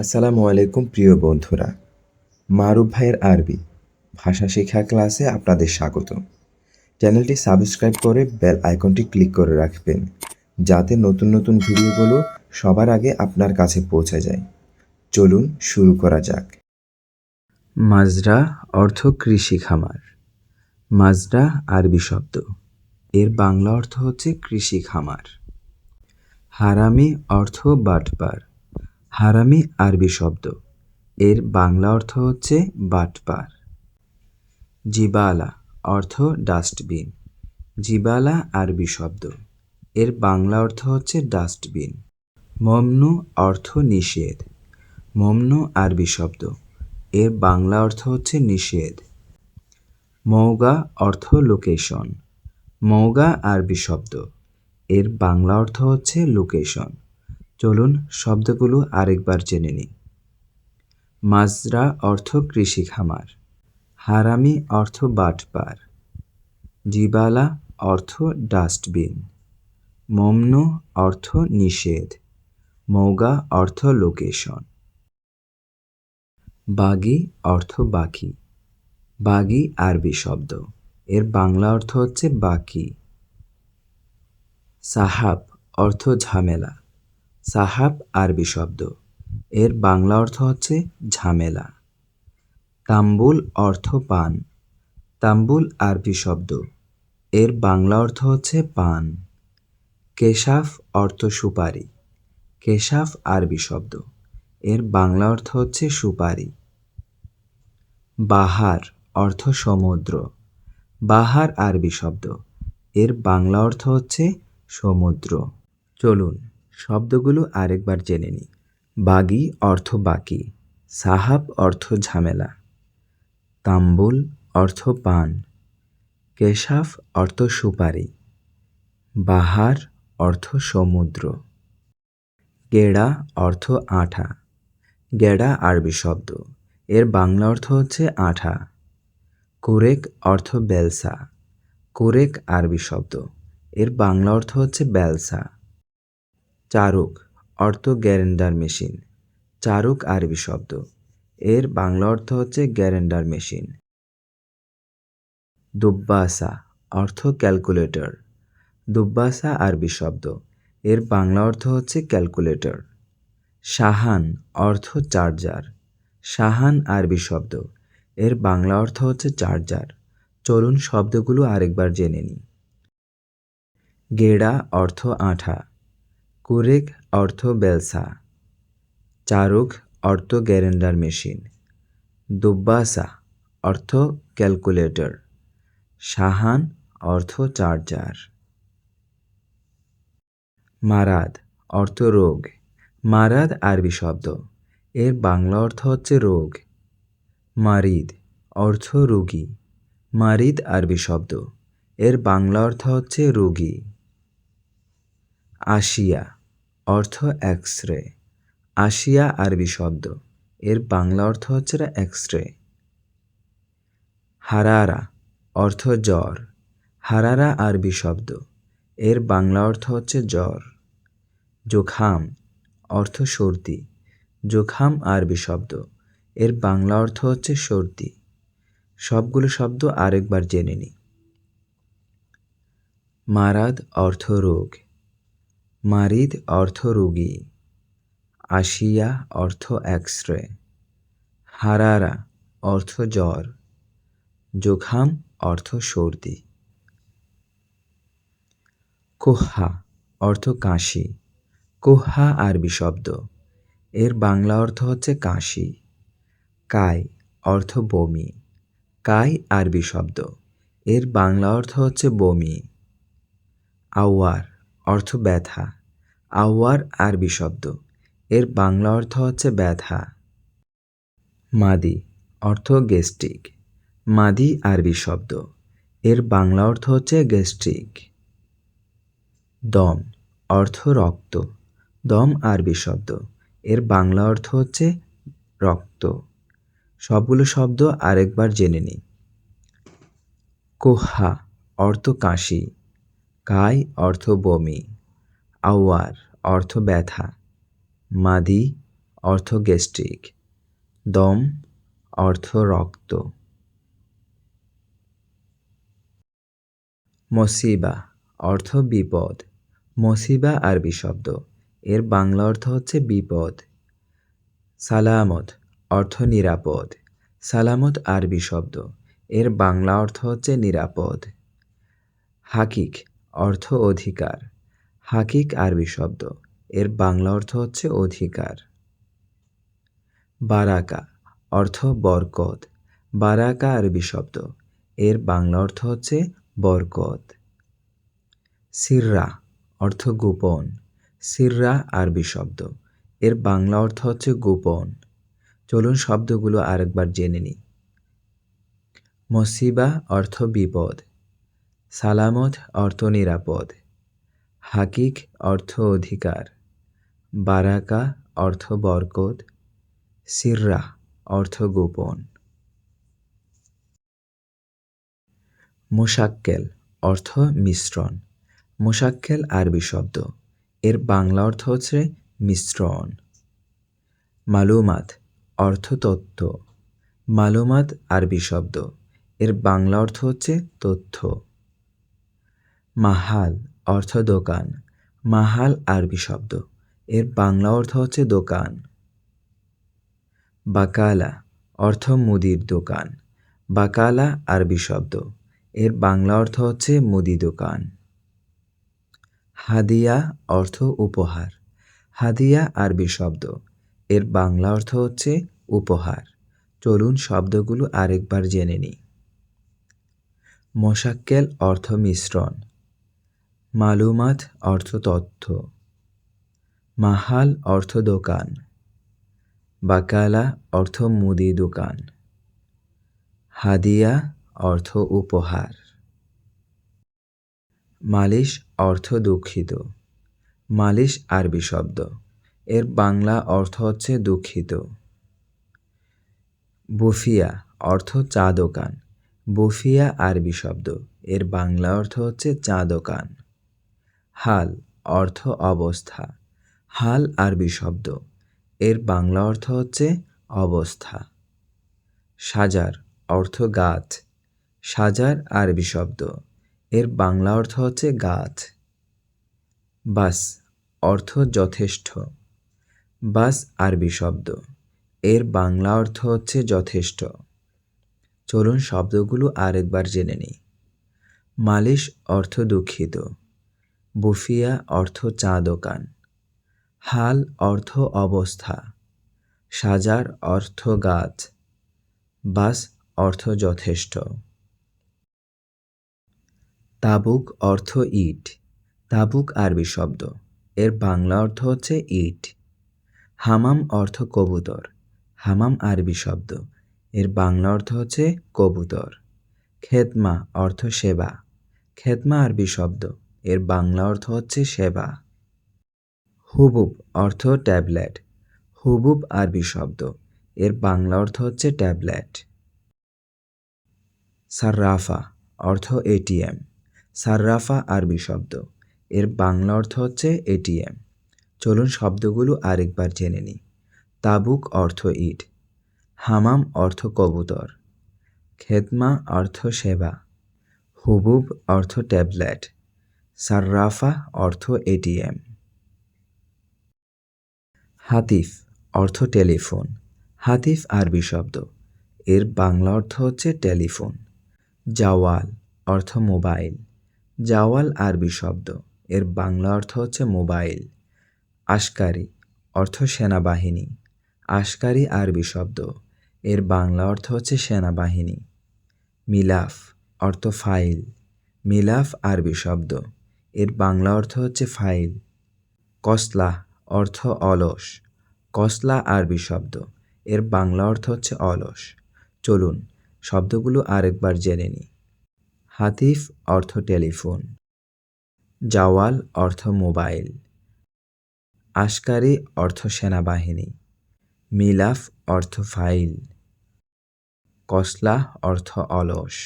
আসসালামু আলাইকুম, প্রিয় বন্ধুরা। মারুফ ভাইয়ের আরবি ভাষা শেখা ক্লাসে আপনাদের স্বাগত চ্যানেলটি সাবস্ক্রাইব করে বেল আইকনটি ক্লিক করে রাখবেন, যাতে নতুন নতুন ভিডিওগুলো সবার আগে আপনার কাছে পৌঁছে যায়। চলুন শুরু করা যাক। মাজরা অর্থ কৃষি খামার। মাজরা আরবি শব্দ। এর বাংলা অর্থ হচ্ছে কৃষি খামার। হারামি অর্থ বাটপার। হারামি আরবি শব্দ। এর বাংলা অর্থ হচ্ছে বাটপার। জিবালা অর্থ ডাস্টবিন। জিবালা আরবি শব্দ। এর বাংলা অর্থ হচ্ছে ডাস্টবিন। মমনু অর্থ নিষেধ। মমনু আরবি শব্দ। এর বাংলা অর্থ হচ্ছে নিষেধ। মৌগা অর্থ লোকেশন। মৌগা আরবি শব্দ। এর বাংলা অর্থ হচ্ছে লোকেশন। চলুন শব্দগুলো আরেকবার জেনে নিই। মাজরা অর্থ কৃষি খামার। হারামি অর্থ বাটপার। জিবালা অর্থ ডাস্টবিন। মমন অর্থ নিষেধ। মৌগা অর্থ লোকেশন। বাগি অর্থ বাকি। বাগি আরবি শব্দ। এর বাংলা অর্থ হচ্ছে বাকি। সাহাব অর্থ ঝামেলা। সাহাব আরবি শব্দ। এর বাংলা অর্থ হচ্ছে ঝামেলা। তাম্বুল অর্থ পান। তাম্বুল আরবি শব্দ। এর বাংলা অর্থ হচ্ছে পান। কেশাফ অর্থ সুপারি। কেশাফ আরবি শব্দ। এর বাংলা অর্থ হচ্ছে সুপারি। বাহার অর্থ সমুদ্র। বাহার আরবি শব্দ। এর বাংলা অর্থ হচ্ছে সমুদ্র। চলুন শব্দগুলো আরেকবার জেনে নিই বাগি অর্থ বাকি, সাহাব অর্থ ঝামেলা, তাম্বুল অর্থ পান, কেশাফ অর্থ সুপারি, বাহার অর্থ সমুদ্র, গেড়া অর্থ আঠা, গেড়া আরবি শব্দ, এর বাংলা অর্থ হচ্ছে আঠা, কুরেক অর্থ বেলসা, কুরেক আরবি শব্দ, এর বাংলা অর্থ হচ্ছে বেলসা। চারুক, অর্থ গ্যারেন্ডার মেশিন। চারুক আরবি শব্দ। এর বাংলা অর্থ হচ্ছে গ্যারেন্ডার মেশিন। দুব্বাসা, অর্থ ক্যালকুলেটর। দুব্বাসা আরবি শব্দ। এর বাংলা অর্থ হচ্ছে ক্যালকুলেটর। সাহান অর্থ চার্জার। সাহান আরবি শব্দ। এর বাংলা অর্থ হচ্ছে চার্জার। চলুন শব্দগুলো আরেকবার জেনে নিই। গেড়া, অর্থ আঠা। কুরেক অর্থ বেলসা, চারুক অর্থ গ্যারেন্ডার মেশিন, দুব্বাসা অর্থ ক্যালকুলেটর সাহান অর্থ চার্জার। মারাদ অর্থ রোগ, মারাদ আরবি শব্দ, এর বাংলা অর্থ হচ্ছে রোগ। মারিদ অর্থ রোগী, মারিদ আরবি শব্দ, এর বাংলা অর্থ হচ্ছে রোগী। আশিয়া অর্থ এক্স রে আশিয়া আরবি শব্দ। এর বাংলা অর্থ হচ্ছে এক্স রে হারারা, অর্থ জ্বর। হারারা আরবি শব্দ। এর বাংলা অর্থ হচ্ছে জ্বর। জোখাম, অর্থ সর্দি। জোখাম আরবি শব্দ। এর বাংলা অর্থ হচ্ছে সর্দি। সবগুলো শব্দ আরেকবার জেনে নিই মারাদ, অর্থ রোগ। মারিদ অর্থ রোগী, আশিয়া অর্থ এক্স রে হারারা অর্থ জ্বর, জোখাম অর্থ সর্দি। কোহা অর্থ কাশি কোহা আরবি শব্দ, এর বাংলা অর্থ হচ্ছে কাশি। কাই অর্থ বমি, কাই আরবি শব্দ, এর বাংলা অর্থ হচ্ছে বমি। আওয়ার অর্থ ব্যথা আওয়ার আরবি শব্দ। এর বাংলা অর্থ হচ্ছে ব্যথা। মাদি, অর্থ গেস্টিক মাদি আরবি শব্দ। এর বাংলা অর্থ হচ্ছে গেস্ট্রিক দম, অর্থ রক্ত। দম আরবি শব্দ। এর বাংলা অর্থ হচ্ছে রক্ত। সবগুলো শব্দ আরেকবার জেনে নিই। কোহা, অর্থ কাশি। কাই, অর্থ বমি। আওয়ার অর্থ ব্যথা। মাদি, অর্থ গ্যাস্ট্রিক। দম, অর্থ রক্ত। মসিবা, অর্থ বিপদ। মসিবা আরবি শব্দ। এর বাংলা অর্থ হচ্ছে বিপদ। সালামত, অর্থ নিরাপদ। সালামত আরবি শব্দ। এর বাংলা অর্থ হচ্ছে নিরাপদ। হাকিক, অর্থ অধিকার। হাকিক আরবি শব্দ। এর বাংলা অর্থ হচ্ছে অধিকার। বারাকা অর্থ বরকত। বারাকা আরবি শব্দ। এর বাংলা অর্থ হচ্ছে বরকত। সিররা অর্থ গোপন। সিররা আরবি শব্দ। এর বাংলা অর্থ হচ্ছে গোপন। চলুন শব্দগুলো আরেকবার জেনে নিই। মসিবা অর্থ বিপদ। সালামত অর্থ নিরাপদ। হাকিক অর্থ অধিকার, বারাকা অর্থ বরকত, সিররা অর্থ গোপন। মোশাক্কেল অর্থ মিশ্রণ, মোশাক্কেল আরবি শব্দ, এর বাংলা অর্থ হচ্ছে মিশ্রণ। মালুমাত অর্থ তথ্য, মালুমাত আরবি শব্দ, এর বাংলা অর্থ হচ্ছে তথ্য। মাহাল অর্থ দোকান, মাহাল আরবি শব্দ। এর বাংলা অর্থ হচ্ছে দোকান। বাকালা, অর্থ মুদির দোকান। বাকালা আরবি শব্দ। এর বাংলা অর্থ হচ্ছে মুদি দোকান। হাদিয়া, অর্থ উপহার। হাদিয়া আরবি শব্দ। এর বাংলা অর্থ হচ্ছে উপহার। চলুন শব্দগুলো আরেকবার জেনে নিই। মোশাক্কেল অর্থ মিশ্রণ। মালুমাত অর্থ তথ্য। মাহাল অর্থ দোকান। বাকালা অর্থ মুদি দোকান। হাদিয়া অর্থ উপহার। মালিশ অর্থ দুঃখিত। মালিশ আরবি শব্দ। এর বাংলা অর্থ হচ্ছে দুঃখিত। বুফিয়া অর্থ চা দোকান। বুফিয়া আরবি শব্দ। এর বাংলা অর্থ হচ্ছে চা দোকান। হাল, অর্থ অবস্থা। হাল আরবি শব্দ। এর বাংলা অর্থ হচ্ছে অবস্থা। সাজার, অর্থ গাছ। সাজার আরবি শব্দ। এর বাংলা অর্থ হচ্ছে গাছ। বাস, অর্থ যথেষ্ট। বাস আরবি শব্দ। এর বাংলা অর্থ হচ্ছে যথেষ্ট। চলুন শব্দগুলো আরেকবার জেনে নিই। মালিশ, অর্থ দুঃখিত। বুফিয়া অর্থ চা দোকান। হাল অর্থ অবস্থা। সাজার অর্থ গাছ। বাস অর্থ যথেষ্ট। তাবুক অর্থ ইট। তাবুক আরবি শব্দ। এর বাংলা অর্থ হচ্ছে ইট। হামাম অর্থ কবুতর। হামাম আরবি শব্দ। এর বাংলা অর্থ হচ্ছে কবুতর। খেদমা অর্থ সেবা। খেদমা আরবি শব্দ। এর বাংলা অর্থ হচ্ছে সেবা। হুবুব অর্থ ট্যাবলেট। হুবুব আরবি শব্দ। এর বাংলা অর্থ হচ্ছে ট্যাবলেট। সার্রাফা অর্থ এটিএম। সার্রাফা আরবি শব্দ। এর বাংলা অর্থ হচ্ছে এটিএম। চলুন শব্দগুলো আরেকবার জেনে নিই। তাবুক অর্থ ইট। হামাম অর্থ কবুতর। খেদমা অর্থ সেবা। হুবুব অর্থ ট্যাবলেট। সার্রাফা অর্থ এটিএম। হাতিফ অর্থ টেলিফোন। হাতিফ আরবি শব্দ। এর বাংলা অর্থ হচ্ছে টেলিফোন। জাওয়াল অর্থ মোবাইল। জাওয়াল আরবি শব্দ। এর বাংলা অর্থ হচ্ছে মোবাইল। আশকারি অর্থ সেনাবাহিনী। আশকারি আরবি শব্দ। এর বাংলা অর্থ হচ্ছে সেনাবাহিনী। মিলাফ অর্থ ফাইল। মিলাফ আরবি শব্দ। এর বাংলা অর্থ হচ্ছে ফাইল। কসলা অর্থ অলস। কসলা আরবি শব্দ। এর বাংলা অর্থ হচ্ছে অলস। চলুন শব্দগুলো আরেকবার জেনে নিই। হাতিফ অর্থ টেলিফোন। জাওয়াল অর্থ মোবাইল। আশকারি অর্থ সেনাবাহিনী। মিলাফ অর্থ ফাইল। কসলা অর্থ অলস।